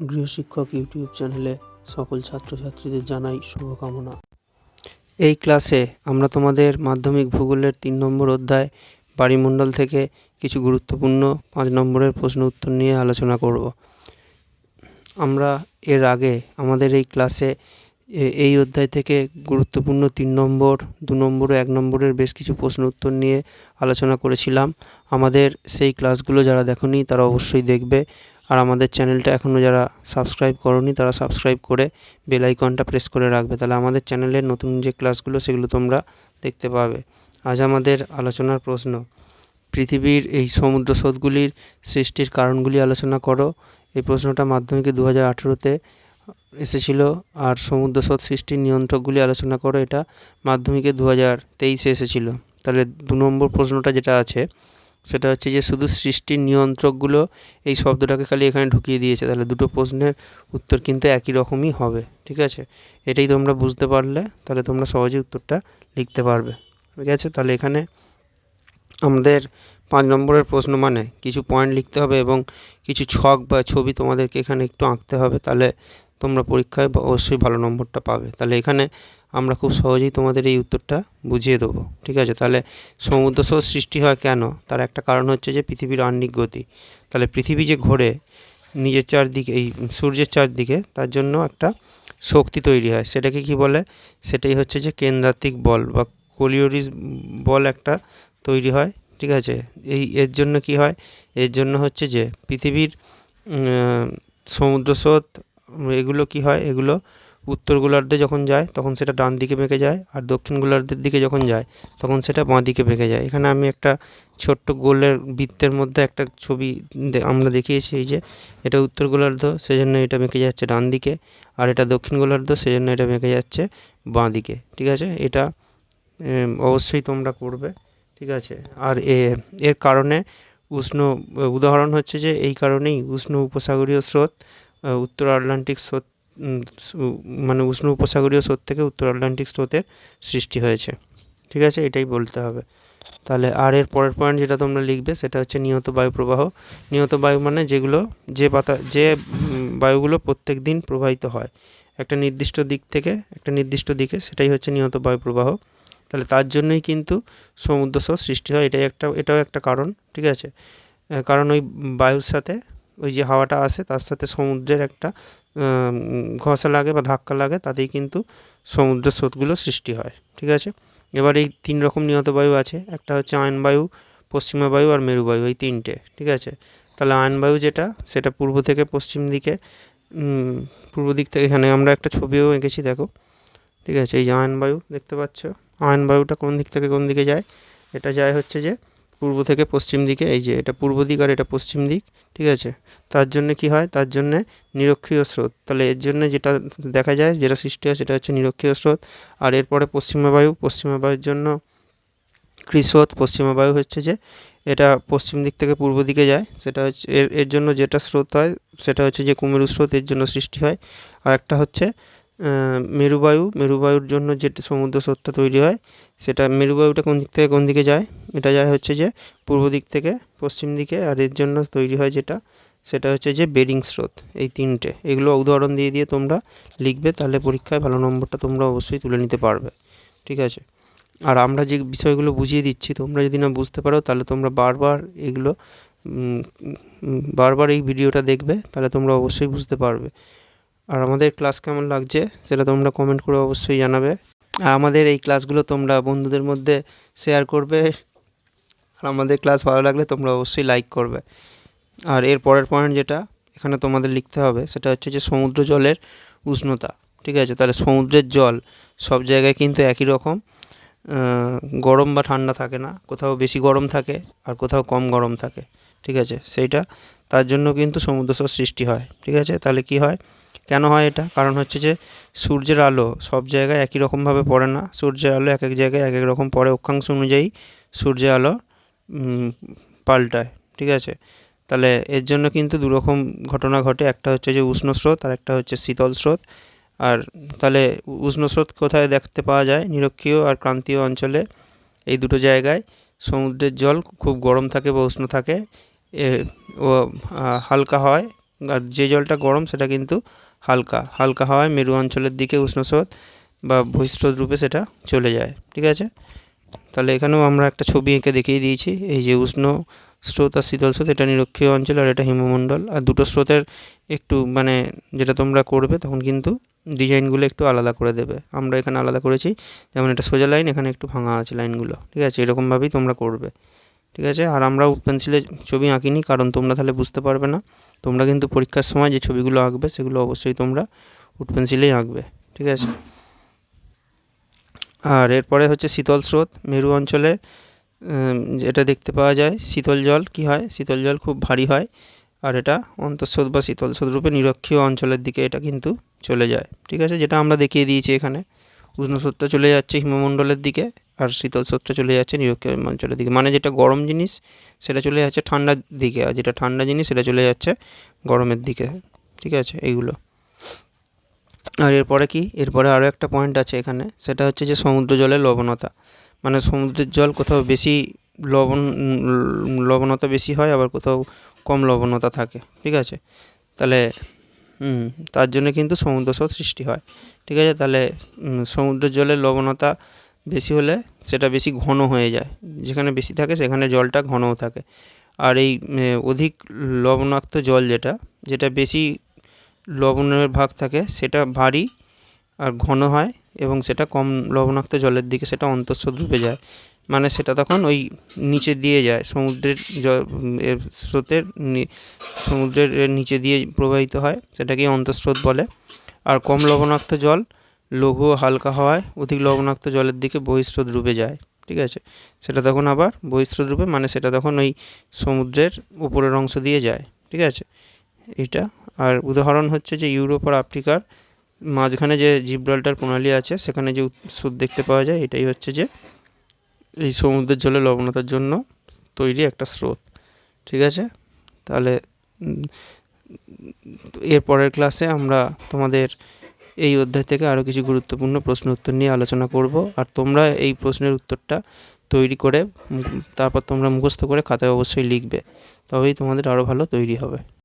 গৃহশিক্ষক YouTube চ্যানেলে সকল ছাত্রছাত্রীদের জানাই শুভকামনা। এই ক্লাসে আমরা তোমাদের মাধ্যমিক ভূগোলের তিন নম্বর অধ্যায় বাড়িমণ্ডল থেকে কিছু গুরুত্বপূর্ণ পাঁচ নম্বরের প্রশ্ন উত্তর নিয়ে আলোচনা করব। আমরা এর আগে আমাদের এই ক্লাসে এই অধ্যায় থেকে গুরুত্বপূর্ণ তিন নম্বর, দু নম্বর ও এক নম্বরের বেশ কিছু প্রশ্ন উত্তর নিয়ে আলোচনা করেছিলাম। আমাদের সেই ক্লাসগুলো যারা দেখোনি তারা অবশ্যই দেখবে। আর আমাদের চ্যানেলটা এখনও যারা সাবস্ক্রাইব করনি, তারা সাবস্ক্রাইব করে বেল আইকনটা প্রেস করে রাখবে। তাহলে আমাদের চ্যানেলের নতুন যে ক্লাসগুলো, সেগুলো তোমরা দেখতে পাবে। আজ আমাদের আলোচনার প্রশ্ন, পৃথিবীর এই সমুদ্র স্রোতগুলির সৃষ্টির কারণগুলি আলোচনা করো। এই প্রশ্নটা মাধ্যমিকে দু হাজার আঠেরোতে এসেছিল, আর সমুদ্র স্রোত সৃষ্টির নিয়ন্ত্রকগুলি আলোচনা করো। এটা মাধ্যমিকে দু হাজার তেইশে এসেছিল। তাহলে দু নম্বর প্রশ্নটা যেটা আছে সেটা হচ্ছে যে শুধু সৃষ্টির নিয়ন্ত্রকগুলো এই শব্দটাকে খালি এখানে ঢুকিয়ে দিয়েছে। তাহলে দুটো প্রশ্নের উত্তর কিন্তু একই রকমই হবে, ঠিক আছে? এটাই তোমরা বুঝতে পারলে, তাহলে তোমরা সহজেই উত্তরটা লিখতে পারবে। ঠিক আছে? তাহলে এখানে আমাদের পাঁচ নম্বরের প্রশ্ন মানে কিছু পয়েন্ট লিখতে হবে এবং কিছু ছক বা ছবি তোমাদেরকে এখানে একটু আঁকতে হবে। তাহলে তোমরা পরীক্ষায় অবশ্যই ভালো নম্বরটা পাবে। তাহলে এখানে আমরা খুব সহজেই তোমাদের এই উত্তরটা বুঝিয়ে দেবো। ঠিক আছে? তাহলে সমুদ্র স্রোত সৃষ্টি হয় কেন? তার একটা কারণ হচ্ছে যে পৃথিবীর আহ্নিক গতি। তাহলে পৃথিবী যে ঘোরে নিজের চারদিকে, এই সূর্যের চারদিকে, তার জন্য একটা শক্তি তৈরি হয়। সেটাকে কি বলে? সেটাই হচ্ছে যে কেন্দ্রাত্মিক বল বা কোলিওরিস বল একটা তৈরি হয়। ঠিক আছে? এই এর জন্য কি হয়? এর জন্য হচ্ছে যে পৃথিবীর সমুদ্র স্রোত এগুলো কি হয়? এগুলো উত্তর গোলার্ধে যখন যায়, তখন সেটা ডান দিকে বেঁকে যায় আর দক্ষিণ গোলার্ধের দিকে যখন যায়, তখন সেটা বাঁ দিকে বেঁকে যায়। এখানে আমি একটা ছোট্ট গোলের বৃত্তের মধ্যে একটা ছবি আমরা দেখিয়েছি এই যে, এটা উত্তর গোলার্ধ, সেজন্য এটা বেঁকে যাচ্ছে ডান দিকে আর এটা দক্ষিণ গোলার্ধ, সেজন্য এটা বেঁকে যাচ্ছে বাঁ দিকে। ঠিক আছে? এটা অবশ্যই তোমরা করবে। ঠিক আছে? আর এ, এর কারণে উষ্ণ, উদাহরণ হচ্ছে যে, এই কারণেই উষ্ণ উপসাগরীয় স্রোত উত্তর আটলান্টিক স্রোত মানে উষ্ণ উপসাগরীয় স্রোত থেকে উত্তর আটলান্টিক স্রোতের সৃষ্টি হয়েছে। ঠিক আছে? এটাই বলতে হবে। তাহলে আর এর পরের পয়েন্ট যেটা তোমরা লিখবে সেটা হচ্ছে নিয়ত বায়ু প্রবাহ। নিয়ত বায়ু মানে যেগুলো, যে পাতা, যে বায়ুগুলো প্রত্যেক দিন প্রবাহিত হয়। একটা নির্দিষ্ট দিক থেকে একটা নির্দিষ্ট দিকে সেটাই হচ্ছে নিয়ত বায়ু প্রবাহ। তাহলে তার জন্যই কিন্তু সমুদ্র স্রোত সৃষ্টি হয়। এটাই একটা, এটাও একটা কারণ। ঠিক আছে? কারণ ওই বায়ুর সাথে ওই যে হাওয়াটা আসে, তার সাথে সমুদ্রের একটা ঘষা লাগে বা ধাক্কা লাগে, তাতেই কিন্তু সমুদ্র স্রোতগুলো সৃষ্টি হয়, ঠিক আছে? এবার এই তিন রকম নিহত বায়ু আছে, একটা হচ্ছে আয়ন বায়ু, পশ্চিমা বায়ু আর মেরু বায়ু, এই তিনটে, ঠিক আছে? তাহলে আয়ন বায়ু যেটা, সেটা পূর্ব থেকে পশ্চিম দিকে পূর্ব দিক থেকে, এখানে আমরা একটা ছবিও এঁকেছি, দেখো, ঠিক আছে? এই যে আয়ন বায়ু, দেখতে পাচ্ছ? আয়ন বায়ুটা কোন দিক থেকে কোন দিকে যায়? এটা যায় হচ্ছে যে পূর্ব থেকে পশ্চিম দিকে, এই যে এটা পূর্ব দিক আর এটা পশ্চিম দিক, ঠিক আছে? তার জন্য কি হয়? তার জন্যে নিরক্ষীয় স্রোত। তাহলে এর জন্য যেটা দেখা যায়, যেটা সৃষ্টি হয়, সেটা হচ্ছে নিরক্ষীয় স্রোত। আর এরপরে পশ্চিমা বায়ু, পশ্চিমা বায়ুর জন্য কৃস্রোত পশ্চিমা বায়ু হচ্ছে যে এটা পশ্চিম দিক থেকে পূর্ব দিকে যায়। সেটা হচ্ছে, এর এর জন্য যেটা স্রোত হয়, সেটা হচ্ছে যে কুমেরু স্রোত এর জন্য সৃষ্টি হয়। আর একটা হচ্ছে মেরুবায়ু, মেরুবায়ুর জন্য যেটা সমুদ্র স্রোতটা তৈরি হয়, সেটা মেরুবায়ুটা কোন দিক থেকে কোন দিকে যায়? এটা যায় হচ্ছে যে পূর্ব দিক থেকে পশ্চিম দিকে, আর এর জন্য তৈরি হয় যেটা, সেটা হচ্ছে যে বেরিং স্রোত, এই তিনটে। এগুলো উদাহরণ দিয়ে দিয়ে তোমরা লিখবে, তাহলে পরীক্ষায় ভালো নম্বরটা তোমরা অবশ্যই তুলে নিতে পারবে। ঠিক আছে? আর আমরা যে বিষয়গুলো বুঝিয়ে দিচ্ছি, তোমরা যদি না বুঝতে পারো, তাহলে তোমরা বারবার এগুলো বারবার এই ভিডিওটা দেখবে, তাহলে তোমরা অবশ্যই বুঝতে পারবে। আর আমাদের ক্লাস কেমন লাগছে সেটা তোমরা কমেন্ট করে অবশ্যই জানাবে। আর আমাদের এই ক্লাসগুলো তোমরা বন্ধুদের মধ্যে শেয়ার করবে। আর আমাদের ক্লাস ভালো লাগলে তোমরা অবশ্যই লাইক করবে। আর এর পরের পয়েন্ট যেটা, এখানে তোমাদের লিখতে হবে, সেটা হচ্ছে যে সমুদ্র জলের উষ্ণতা। ঠিক আছে? তাহলে সমুদ্রের জল সব জায়গায় কিন্তু একই রকম। গরম বা ঠান্ডা থাকে না। কোথাও বেশি গরম থাকে আর কোথাও কম গরম থাকে। ঠিক আছে? সেইটা, তার জন্য কিন্তু সমুদ্র সৃষ্টি হয়। ঠিক আছে? তাহলে কি হয়? কেন হয় এটা? কারণ হচ্ছে যে, সূর্যের আলো সব জায়গায় একই রকমভাবে পড়ে না। সূর্যের আলো এক এক জায়গায় এক এক রকম পড়ে। অক্ষাংশ অনুযায়ী সূর্যের আলো পাল্টায়। ঠিক আছে? তাহলে এর জন্য কিন্তু দুরকম ঘটনা ঘটে। একটা হচ্ছে যে উষ্ণ স্রোত, আর একটা হচ্ছে শীতল স্রোত। আর তাহলে উষ্ণ স্রোত কোথায় দেখতে পাওয়া যায়? নিরক্ষীয় আর ক্রান্তীয় অঞ্চলে এই দুটো জায়গায়। সমুদ্রের জল খুব গরম থাকে বা উষ্ণ থাকে। ও হালকা হয়। আর যে জলটা গরম, সেটা কিন্তু হালকা। হালকা হাওয়ায় মেরু অঞ্চলের দিকে উষ্ণ স্রোত বা বহিঃস্রোত রূপে সেটা চলে যায়। ঠিক আছে? তাহলে এখানেও আমরা একটা ছবি এঁকে দেখিয়ে দিয়েছি। এই যে উষ্ণ স্রোত আর শীতল স্রোত, এটা নিরক্ষীয় অঞ্চল আর এটা হিমমণ্ডল। আর দুটো স্রোতের একটু মানে যেটা তোমরা করবে, তখন কিন্তু ডিজাইনগুলো একটু আলাদা করে দেবে। আমরা এখানে আলাদা করেছি। যেমন এটা সোজা লাইন, এখানে একটু ভাঙা আছে লাইনগুলো। ঠিক আছে? এরকমভাবেই তোমরা করবে। ঠিক আছে? আর আমরা পেন্সিলে ছবি আঁকিনি, কারণ তোমরা তাহলে বুঝতে পারবে না। তোমরা কিন্তু পরীক্ষার সময় যে ছবিগুলো আঁকবে, সেগুলো অবশ্যই তোমরা উড পেন্সিলেই আঁকবে, ঠিক আছে? আর এরপরে হচ্ছে শীতল স্রোত, মেরু অঞ্চলে যেটা দেখতে পাওয়া যায়, শীতল জল, কি হয়? শীতল জল খুব ভারী হয়, আর এটা অন্তঃস্রোত বা শীতল স্রোত রূপে নিরক্ষীয় অঞ্চলের দিকে এটা কিন্তু চলে যায়, ঠিক আছে? যেটা আমরা দেখিয়ে দিয়েছি এখানে। উষ্ণ স্রোতটা চলে যাচ্ছে হিমমণ্ডলের দিকে আর শীতল স্রোতটা চলে যাচ্ছে নিরক্ষীয় অঞ্চলের দিকে। মানে যেটা গরম জিনিস, সেটা চলে যাচ্ছে ঠান্ডার দিকে, আর যেটা ঠান্ডা জিনিস, সেটা চলে যাচ্ছে গরমের দিকে। ঠিক আছে? এইগুলো। আর এরপরে কি? এরপরে আরও একটা পয়েন্ট আছে এখানে। সেটা হচ্ছে যে সমুদ্র জলের লবণতা। মানে সমুদ্রের জল কোথাও বেশি লবণ লবণতা বেশি হয়, আবার কোথাও কম লবণতা থাকে। ঠিক আছে? তাহলে তার জন্য কিন্তু সমুদ্র স্রোত সৃষ্টি হয়। ঠিক আছে? তাহলে সমুদ্রের জলের লবণতা বেশি হলে সেটা বেশি ঘন হয়ে যায়। যেখানে বেশি থাকে সেখানে জলটা ঘনও থাকে। আর এই অধিক লবণাক্ত জল যেটা যেটা বেশি লবণের ভাগ থাকে, সেটা ভারী আর ঘন হয় এবং সেটা কম লবণাক্ত জলের দিকে সেটা অন্তঃস্রোত রূপে যায়। মানে সেটা তখন ওই নিচে দিয়ে যায়, সমুদ্রের জল স্রোতের সমুদ্রের নিচে দিয়ে প্রবাহিত হয়, সেটাকেই অন্তঃস্রোত বলে। আর কম লবণাক্ত জল লঘু হালকা হওয়ায় অধিক লবণাক্ত জলের দিকে বহিঃস্রোত রূপে যায় ঠিক আছে? সেটা তখন আবার বহিঃস্রোত রূপে মানে সেটা তখন ওই সমুদ্রের উপরের অংশ দিয়ে যায় ঠিক আছে? এটা আর উদাহরণ হচ্ছে যে ইউরোপ আর আফ্রিকার মাঝখানে যে জিব্রাল্টার প্রণালী আছে সেখানে যে স্রোত দেখতে পাওয়া যায় এটাই হচ্ছে যে এই সমুদ্রের জলে লবণতার জন্য তৈরি একটা স্রোত ঠিক আছে? তাহলে উম, এর পরের ক্লাসে আমরা তোমাদের এই অধ্যায় থেকে আরও কিছু গুরুত্বপূর্ণ প্রশ্ন উত্তর নিয়ে আলোচনা করব। আর তোমরা এই প্রশ্নের উত্তরটা তৈরি করে তারপর তোমরা মুখস্থ করে খাতায় অবশ্যই লিখবে। তবেই তোমাদের আরও ভালো তৈরি হবে।